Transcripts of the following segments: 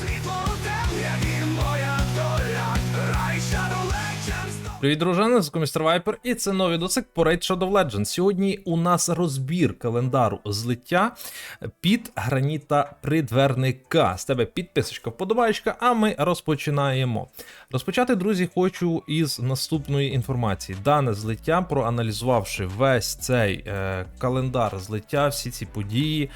Світло темряві моя доля, Рай Shadow Legends Привіт, дружина, з Містер Вайпер, і це новий досик по Raid Shadow Legends. Сьогодні у нас розбір календару злиття під граніта придверника. З тебе підписочка, вподобаєчка, а ми розпочинаємо. Розпочати, друзі, хочу із наступної інформації. Дане злиття, проаналізувавши весь цей е, календар злиття, всі ці події.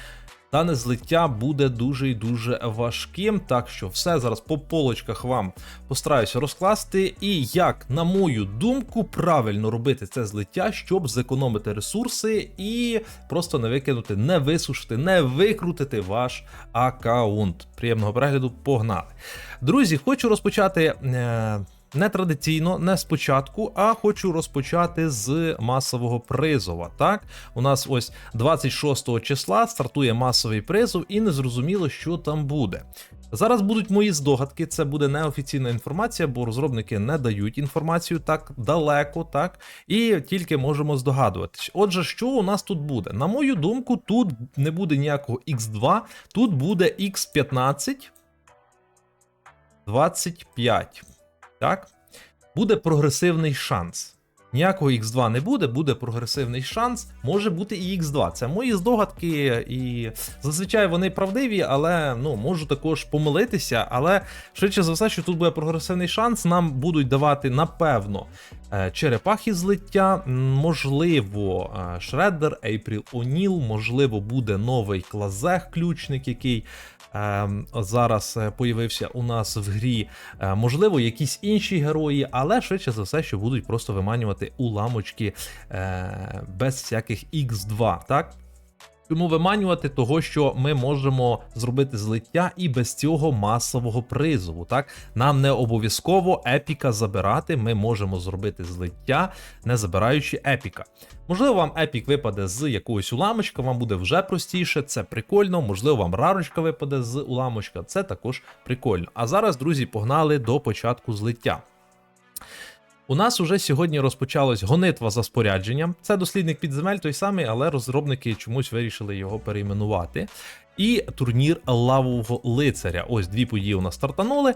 Дане злиття буде дуже і дуже важким, так що все зараз по полочках вам постараюся розкласти. І як, на мою думку, правильно робити це злиття, щоб зекономити ресурси і просто не викинути, не висушити, не викрутити ваш аккаунт. Приємного перегляду, погнали. Друзі, хочу розпочати. Не традиційно, не спочатку, а хочу розпочати з масового призова. Так, у нас ось 26 числа стартує масовий призов, і не зрозуміло, що там буде. Зараз будуть мої здогадки, це буде неофіційна інформація, бо розробники не дають інформацію так далеко, так, і тільки можемо здогадуватись. Отже, що у нас тут буде? На мою думку, тут не буде ніякого X2, тут буде X15. 25. Так? Буде прогресивний шанс. Ніякого X2 не буде, буде прогресивний шанс, може бути і X2. Це мої здогадки, і зазвичай вони правдиві, але ну, можу також помилитися. Але швидше за все, що тут буде прогресивний шанс, нам будуть давати, напевно, е, черепахи злиття, можливо, е, Шреддер, Ейпріл О'Ніл, можливо, буде новий клазех ключник, який. Ем, зараз е, появився у нас в грі, Е, можливо, якісь інші герої, але швидше за все, що будуть просто виманювати уламочки е, без всяких X2, так? Тому виманювати того, що ми можемо зробити злиття і без цього масового призову. Так нам не обов'язково епіка забирати. Ми можемо зробити злиття, не забираючи епіка. Можливо, вам епік випаде з якогось уламочка, вам буде вже простіше, це прикольно. Можливо, вам рарочка випаде з уламочка, це також прикольно. А зараз, друзі, погнали до початку злиття. У нас уже сьогодні розпочалась гонитва за спорядженням. Це дослідник підземель той самий, але розробники чомусь вирішили його перейменувати. І турнір лавового лицаря. Ось дві події у нас стартанули. Е,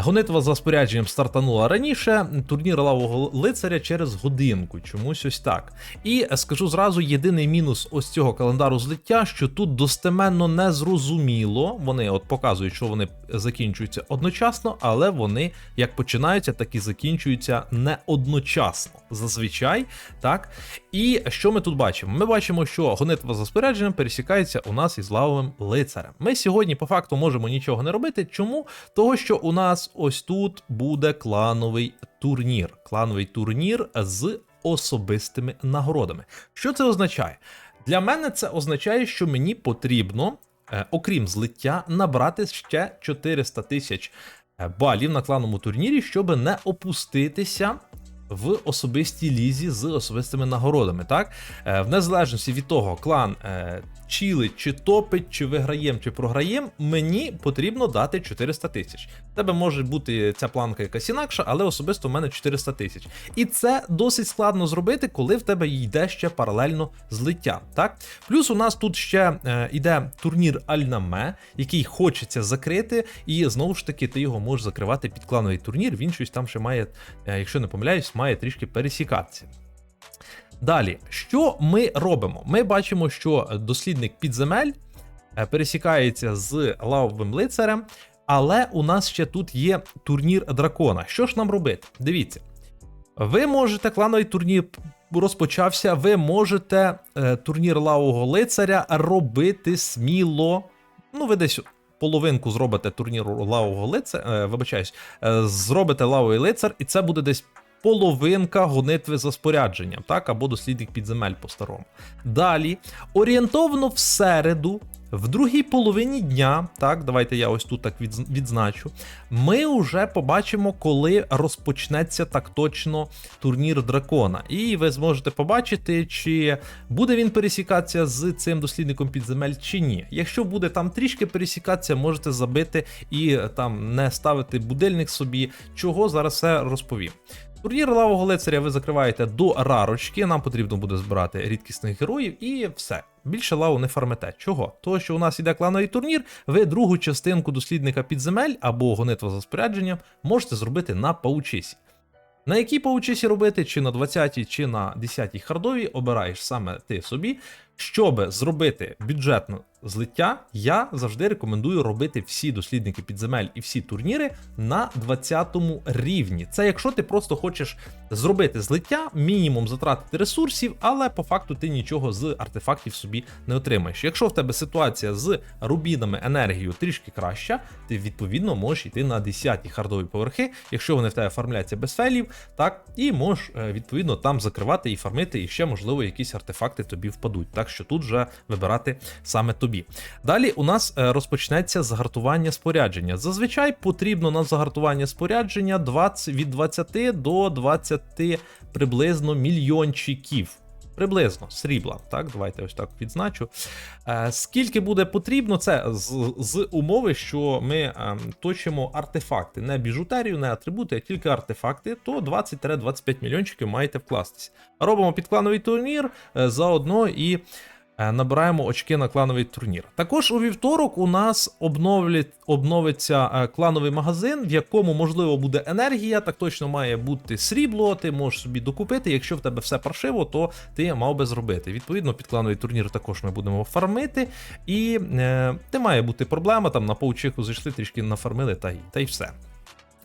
Гонитва за спорядженням стартанула раніше. Турнір лавового лицаря через годинку. Чомусь ось так. І е, скажу зразу: єдиний мінус ось цього календару злиття, що тут достеменно не зрозуміло. Вони от показують, що вони закінчуються одночасно, але вони як починаються, так і закінчуються не одночасно. Зазвичай, так. І що ми тут бачимо? Ми бачимо, що гонитва за спорядженням пересікається у нас із лавовим лицарем. Ми сьогодні по факту можемо нічого не робити. Чому? Того, що у нас ось тут буде клановий турнір. Клановий турнір з особистими нагородами. Що це означає? Для мене це означає, що мені потрібно, е, окрім злиття, набрати ще 400 тисяч е, балів на клановому турнірі, щоб не опуститися в особистій лізі з особистими нагородами. Так, Е, в незалежності від того, клан е, чи топить, чи виграєм, чи програєм, мені потрібно дати 400 тисяч. В Тебе може бути ця планка якась інакша, але особисто в мене 400 тисяч. І це досить складно зробити, коли в тебе йде ще паралельно злиття. Так? Плюс у нас тут ще е, йде турнір Альнаме, який хочеться закрити, і знову ж таки ти його можеш закривати під клановий турнір. Він щось там ще має, е, якщо не помиляюсь, має трішки пересікатися. Далі, що ми робимо? Ми бачимо, що дослідник підземель е, пересікається з лавовим лицарем, але у нас ще тут є турнір дракона. Що ж нам робити? Дивіться, ви можете клановий турнір розпочався. Ви можете е, турнір лавового лицаря робити сміло. Ну, ви десь. Половинку зробите турніру лавового лицаря, е, вибачаюсь, е, зробите лавовий лицар, і це буде десь половинка гонитви за спорядженням, так, або дослідник підземель по-старому. Далі, орієнтовно в середу, в другій половині дня, так, давайте я ось тут так відзначу, ми вже побачимо, коли розпочнеться так точно турнір дракона. І ви зможете побачити, чи буде він пересікатися з цим дослідником підземель чи ні. Якщо буде там трішки пересікатися, можете забити і е, там не ставити будильник собі, чого зараз все розповім. Турнір лавового лицаря ви закриваєте до рарочки. Нам потрібно буде збирати рідкісних героїв, і все. більше лаву не фармите. Чого? Того, що у нас іде клановий турнір, ви другу частинку дослідника підземель або гонитва за спорядженням можете зробити на паучисі. На якій паучисі робити, чи на 20-й, чи на 10-й хардовій, обираєш саме ти собі. Щоб зробити бюджетне злиття, я завжди рекомендую робити всі дослідники підземель і всі турніри на 20 рівні. Це якщо ти просто хочеш зробити злиття, мінімум затратити ресурсів, але по факту ти нічого з артефактів собі не отримаєш. Якщо в тебе ситуація з рубінами енергією трішки краща, ти відповідно можеш йти на 10-ті хардові поверхи, якщо вони в тебе фармляться без фейлів, так і можеш е, відповідно там закривати і фармити, і ще можливо якісь артефакти тобі впадуть. Так що тут вже вибирати саме тобі. Далі у нас е, розпочнеться загартування спорядження. Зазвичай потрібно на загартування спорядження 20, від 20 до 20 приблизно мільйончиків. Приблизно срібла. Так, давайте ось так відзначу. Е, скільки буде потрібно, це з, з умови, що ми е, точимо артефакти, не біжутерію, не атрибути, а тільки артефакти, то 20-25 мільйончиків маєте вкластись. Робимо підклановий турнір заодно і. Е, Набираємо очки на клановий турнір. Також у вівторок у нас обновиться е, клановий магазин, в якому можливо буде енергія. Так точно має бути срібло. Ти можеш собі докупити. Якщо в тебе все паршиво, то ти мав би зробити. Відповідно, під клановий турнір також ми будемо фармити. І е, не має бути проблема. Там на паучиху зайшли, трішки нафармили, та й, та й все.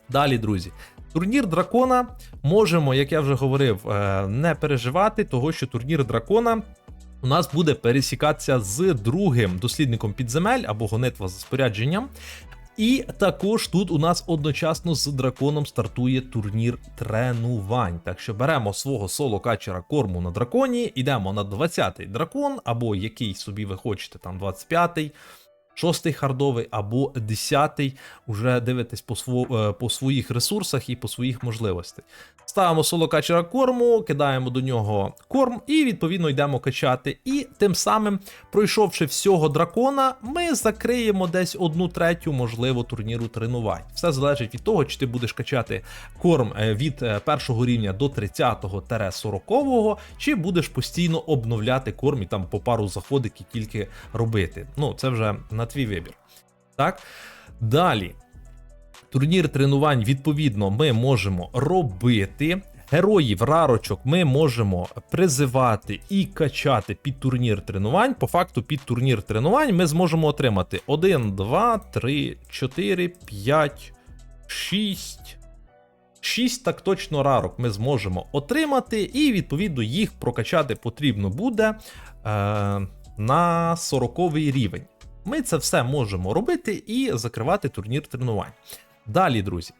Далі, друзі. Турнір дракона можемо, як я вже говорив, е, не переживати, того що турнір дракона у нас буде пересікатися з другим дослідником підземель або гонитва за спорядженням. І також тут у нас одночасно з драконом стартує турнір тренувань. Так що беремо свого соло качера корму на драконі, йдемо на 20-й дракон, або який собі ви хочете, там 25-й. Шостий хардовий або десятий, уже дивитесь по, сво, е, по своїх ресурсах і по своїх можливостей. Ставимо соло качера корму, кидаємо до нього корм і відповідно йдемо качати. І тим самим, пройшовши всього дракона, ми закриємо десь одну третю, можливо, турніру тренувань. Все залежить від того, чи ти будеш качати корм е, від е, першого рівня до 30-40, чи будеш постійно обновляти корм і там по пару заходиків тільки робити. Ну, це вже на твій вибір. Так. Далі. Турнір тренувань, відповідно, ми можемо робити. Героїв рарочок ми можемо призивати і качати під турнір тренувань. По факту, під турнір тренувань ми зможемо отримати 1, 2, 3, 4, 5, 6. 6 так точно рарок ми зможемо отримати, і відповідно їх прокачати потрібно буде е, на 40 рівень. Ми це все можемо робити і закривати турнір тренувань. Далі, друзі,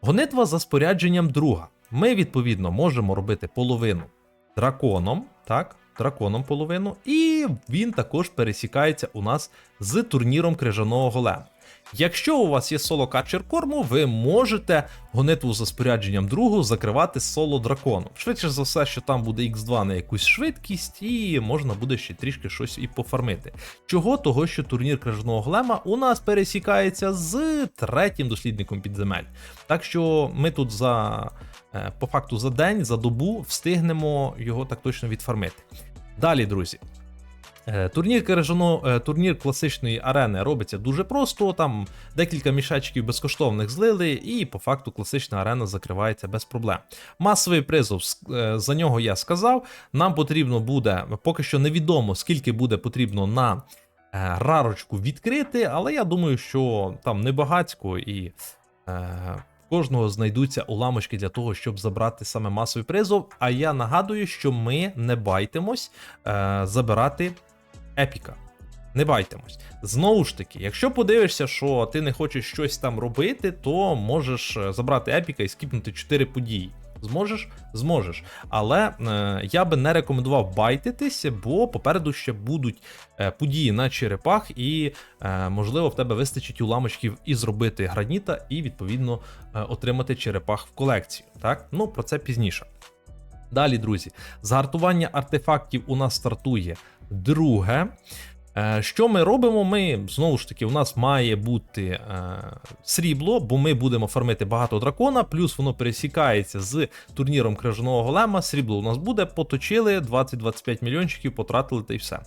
гонитва за спорядженням друга. Ми, відповідно, можемо робити половину драконом, так, драконом половину, і він також пересікається у нас з турніром крижаного голема. Якщо у вас є соло качер корму, ви можете гонитву за спорядженням другу закривати соло драконом. Швидше за все, що там буде X2 на якусь швидкість, і можна буде ще трішки щось і пофармити. Чого? Того, що турнір крижаного глема у нас пересікається з третім дослідником підземель. Так що ми тут за е, по факту за день, за добу встигнемо його так точно відфармити. Далі, друзі. Е, Турнір крижано, е, турнір класичної арени робиться дуже просто. Там декілька мішечків безкоштовних злили, і по факту класична арена закривається без проблем. Масовий призов е, за нього я сказав. Нам потрібно буде, поки що невідомо, скільки буде потрібно на рарочку відкрити, але я думаю, що там небагацько і. Кожного знайдуться уламочки для того, щоб забрати саме масовий призов. А я нагадую, що ми не байтимось е, забирати епіка. Не байтимось. Знову ж таки, якщо подивишся, що ти не хочеш щось там робити, то можеш е, забрати епіка і скіпнути 4 події. Зможеш? Зможеш. Але е, я би не рекомендував байтитись, бо попереду ще будуть е, події на черепах, і е, можливо в тебе вистачить уламочків і зробити граніта, і відповідно е, отримати черепах в колекцію. Так? Ну про це пізніше. Далі, друзі, загартування артефактів у нас стартує друге. Е, Що ми робимо? Ми знову ж таки, у нас має бути е, срібло, бо ми будемо фармити багато дракона, плюс воно пересікається з турніром крижаного голема. Срібло у нас буде, поточили 20-25 мільйончиків, потратили та й все.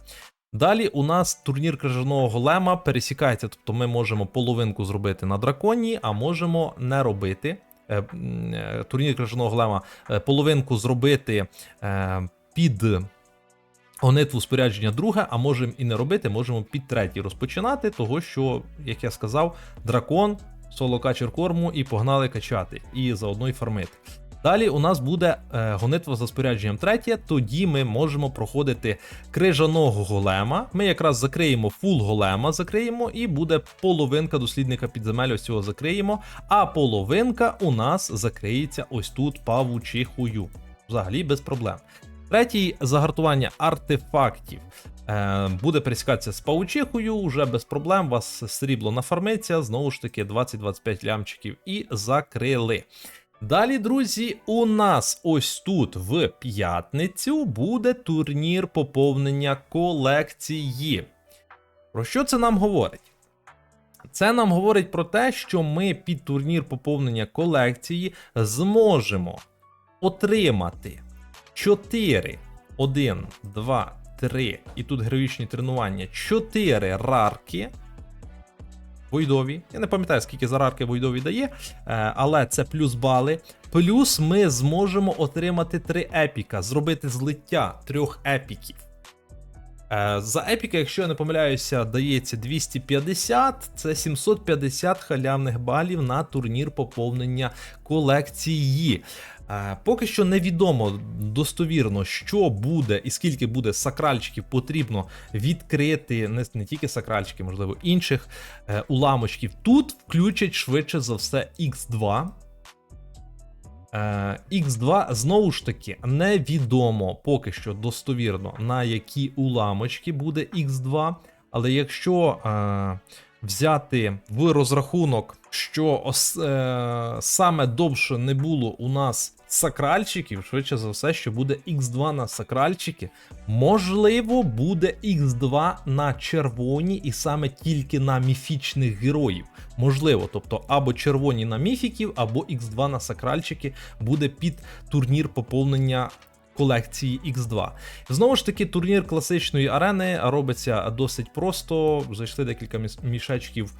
Далі у нас турнір крижаного голема пересікається, тобто ми можемо половинку зробити на драконі, а можемо не робити. Е, Турнір крижаного голема половинку зробити під гонитву спорядження друге, а можемо і не робити, можемо під третій розпочинати, того що, як я сказав, дракон, соло качер корму і погнали качати, і заодно й фармити. Далі у нас буде е, гонитва за спорядженням третє, тоді ми можемо проходити крижаного голема. Ми якраз закриємо фул голема, закриємо, і буде половинка дослідника підземель, ось цього закриємо. А половинка у нас закриється ось тут павучихою. Взагалі без проблем. Третій загартування артефактів. Е, буде пересікатися з паучихою, вже без проблем. Вас срібло нафармиться, знову ж таки, 20-25 лямчиків і закрили. Далі, друзі, у нас ось тут в п'ятницю буде турнір поповнення колекції. Про що це нам говорить? Це нам говорить про те, що ми під турнір поповнення колекції зможемо отримати 4, 1, 2, 3, і тут героїчні тренування, 4 рарки. Войдові. Я не пам'ятаю, скільки за рарки Войдові дає, е, але це плюс бали. Плюс ми зможемо отримати 3 епіка, зробити злиття трьох епіків. Е, За епіка, якщо я не помиляюся, дається 250, це 750 халявних балів на турнір поповнення колекції. Е, Поки що невідомо достовірно, що буде і скільки буде сакральчиків потрібно відкрити, не, не тільки сакральчики, можливо, інших е, уламочків. Тут включать швидше за все X2. Е, X2 знову ж таки невідомо поки що достовірно на які уламочки буде X2. Але якщо е, взяти в розрахунок, що ос, е, саме довше не було у нас сакральчиків, швидше за все, що буде X2 на сакральчики, можливо, буде X2 на червоні і саме тільки на міфічних героїв. Можливо, тобто або червоні на міфіків, або X2 на сакральчики буде під турнір поповнення колекції X2. Знову ж таки, турнір класичної арени робиться досить просто. Зайшли декілька мішечків,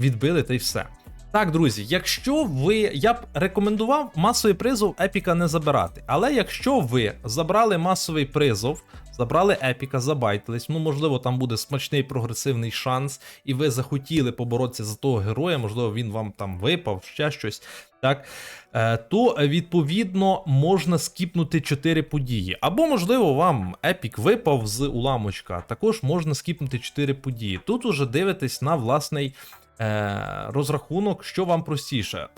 відбили та й все. Так, друзі, якщо ви. Я б рекомендував масовий призов епіка не забирати. Але якщо ви забрали масовий призов, забрали епіка, забайтились, ну можливо, там буде смачний прогресивний шанс, і ви захотіли поборотися за того героя, можливо, він вам там випав, ще щось. Так, е, то відповідно можна скіпнути 4 події. Або, можливо, вам епік випав з уламочка. Також можна скіпнути 4 події. Тут уже дивитесь на власний е, розрахунок, що вам простіше.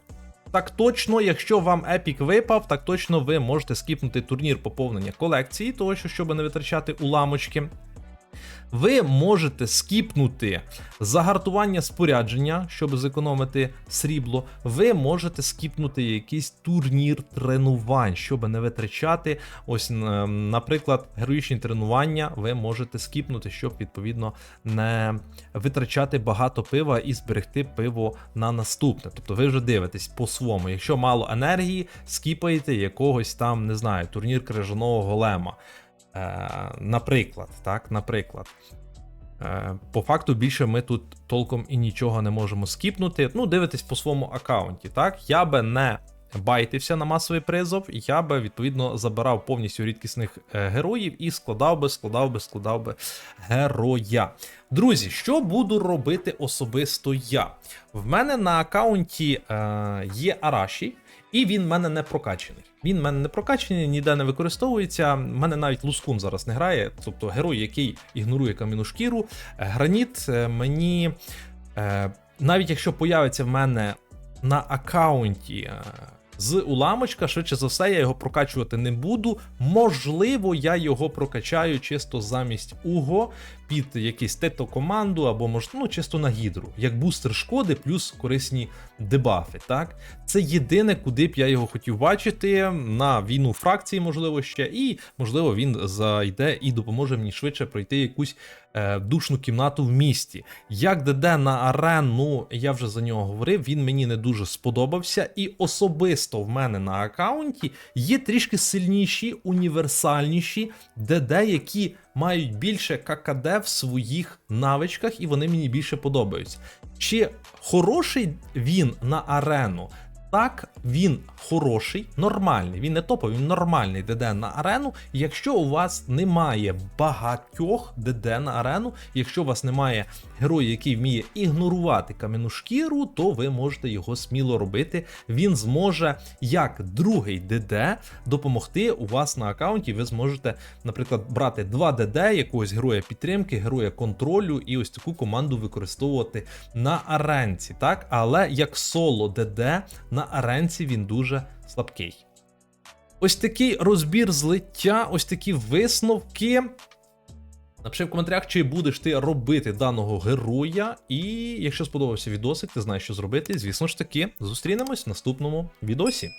Так точно, якщо вам епік випав, так точно ви можете скіпнути турнір поповнення колекції, того що щоб не витрачати уламочки. Ви можете скіпнути загартування спорядження, щоб зекономити срібло. Ви можете скіпнути якийсь турнір тренувань, щоб не витрачати. Ось, наприклад, героїчні тренування ви можете скіпнути, щоб відповідно не витрачати багато пива і зберегти пиво на наступне. Тобто ви вже дивитесь по-своєму. Якщо мало енергії, скіпаєте якогось там, не знаю, турнір крижаного голема. Е, наприклад, так, наприклад. Е, По факту більше ми тут толком і нічого не можемо скіпнути. Ну, дивитесь по своєму аккаунті. Так, я би не байтився на масовий призов, я би відповідно забирав повністю рідкісних е, героїв і складав би, складав би, складав би героя. Друзі, що буду робити особисто я? В мене на аккаунті е, є Араші, і він в мене не прокачаний. Він в мене не прокачаний, ніде не використовується. В мене навіть лускун зараз не грає, тобто герой, який ігнорує кам'яну шкіру. Е, Граніт е, мені, е, навіть якщо появиться в мене на аккаунті. З уламочка, швидше за все, я його прокачувати не буду. Можливо, я його прокачаю чисто замість Уго під якийсь тето команду, або може, ну, чисто на гідру, як бустер шкоди, плюс корисні дебафи. Так, це єдине, куди б я його хотів бачити на війну фракції, можливо, ще, і можливо він зайде і допоможе мені швидше пройти якусь е, душну кімнату в місті. Як ДД на арену, я вже за нього говорив, він мені не дуже сподобався, і особисто в мене на аккаунті є трішки сильніші, універсальніші ДД, які мають більше ККД в своїх навичках, і вони мені більше подобаються. Чи хороший він на арену? Так, він хороший, нормальний. Він не топовий, він нормальний ДД на арену. Якщо у вас немає багатьох ДД на арену, якщо у вас немає героя, який вміє ігнорувати кам'яну шкіру, то ви можете його сміло робити. Він зможе, як другий ДД, допомогти у вас на аккаунті. Ви зможете, наприклад, брати два ДД, якогось героя підтримки, героя контролю, і ось таку команду використовувати на аренці. Так, але як соло ДД на аренці він дуже слабкий. Ось такий розбір злиття, ось такі висновки. Напиши в коментарях, чи будеш ти робити даного героя. І якщо сподобався відосик, ти знаєш, що зробити. Звісно ж таки, зустрінемось в наступному відосі.